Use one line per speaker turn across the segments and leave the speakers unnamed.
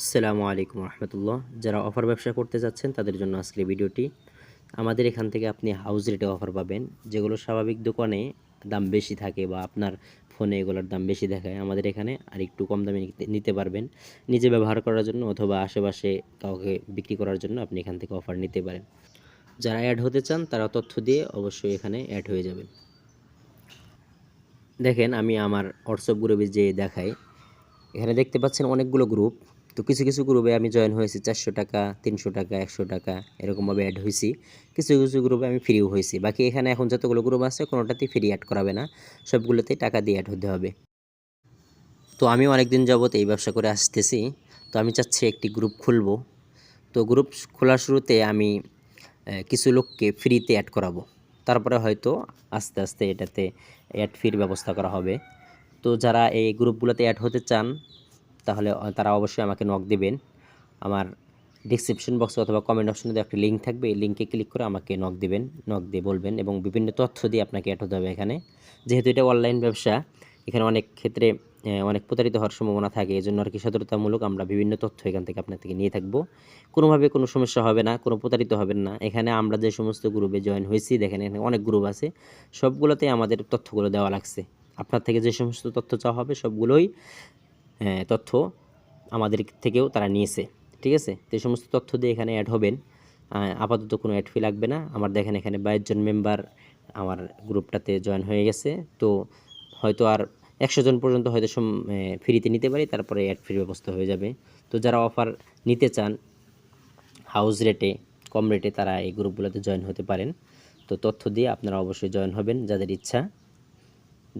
আসসালামু আলাইকুম রহমতুল্লাহ। যারা অফার ব্যবসা করতে যাচ্ছেন, তাদের জন্য আজকের ভিডিওটি। আমাদের এখান থেকে আপনি হাউস রেটে অফার পাবেন, যেগুলো স্বাভাবিক দোকানে দাম বেশি থাকে বা আপনার ফোনে এগুলোর দাম বেশি দেখায়। আমাদের এখানে আর একটু কম দামে নিতে- পারবেন। নিজে ব্যবহার করার জন্য অথবা আশেপাশে কাউকে বিক্রি করার জন্য আপনি এখান থেকে অফার নিতে পারেন। যারা অ্যাড হতে চান, তারা তথ্য দিয়ে অবশ্যই এখানে অ্যাড হয়ে যাবেন। দেখেন, আমি আমার হোয়াটসঅ্যাপ গ্রুপে যে দেখাই। এখানে দেখতে পাচ্ছেন অনেকগুলো গ্রুপ তো কিছু কিছু গ্রুপে আমি জয়েন হয়েছি চারশো টাকা, তিনশো টাকা, একশো টাকা এরকমভাবে অ্যাড হয়েছি। কিছু কিছু গ্রুপে আমি ফ্রিও হয়েছি। বাকি এখানে এখন যতগুলো গ্রুপ আছে কোনোটাতেই ফ্রি অ্যাড করাবে না। সবগুলোতেই টাকা দিয়ে অ্যাড হতে হবে। তো আমি অনেকদিন যাবত এই ব্যবসা করে আসতেছি। তো আমি চাচ্ছি একটি গ্রুপ খুলবো। তো গ্রুপ খোলার শুরুতে আমি কিছু লোককে ফ্রিতে অ্যাড করাবো। তারপরে হয়তো আস্তে আস্তে এটাতে অ্যাড ফির ব্যবস্থা করা হবে। তো যারা এই গ্রুপগুলোতে অ্যাড হতে চান তাহলে তারা অবশ্যই আমাকে নক দেবেন। আমার ডিসক্রিপশন বক্সে অথবা কমেন্ট অপশনে একটা লিঙ্ক থাকবে। এই লিঙ্কে ক্লিক করে আমাকে নক দেবেন নক দিয়ে বলবেন এবং বিভিন্ন তথ্য দিয়ে আপনাকে অ্যাড হতে হবে এখানে। যেহেতু এটা অনলাইন ব্যবসা, এখানে অনেক ক্ষেত্রে অনেক প্রতারিত হওয়ার সম্ভাবনা থাকে। এই জন্য আর কি সতর্কতামূলক আমরা বিভিন্ন তথ্য এখান থেকে আপনার থেকে নিয়ে থাকব। কোনোভাবে কোনো সমস্যা হবে না, কোনো প্রতারিত হবেন না। এখানে আমরা যে সমস্ত গ্রুপে জয়েন হয়েছি, দেখেন এখানে অনেক গ্রুপ আছে। সবগুলোতে আমাদের তথ্যগুলো দেওয়া লাগছে। আপনার থেকে যে সমস্ত তথ্য চাওয়া হবে, সবগুলোই তথ্য আমাদের থেকেও তারা নিয়েছে, ঠিক আছে? তো এই সমস্ত তথ্য দিয়ে এখানে অ্যাড হবেন। আপাতত কোনো অ্যাড ফি লাগবে না। আমার দেখেন এখানে বাইশ জন মেম্বার আমার গ্রুপটাতে জয়েন হয়ে গেছে। তো হয়তো আর একশো জন পর্যন্ত হয়তো ফ্রিতে নিতে পারি, তারপরে অ্যাড ফ্রির ব্যবস্থা হয়ে যাবে। তো যারা অফার নিতে চান হাউস রেটে কম রেটে তারা এই গ্রুপগুলোতে জয়েন হতে পারেন। তো তথ্য দিয়ে আপনারা অবশ্যই জয়েন হবেন, যাদের ইচ্ছা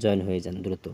জয়েন হয়ে যান দ্রুত।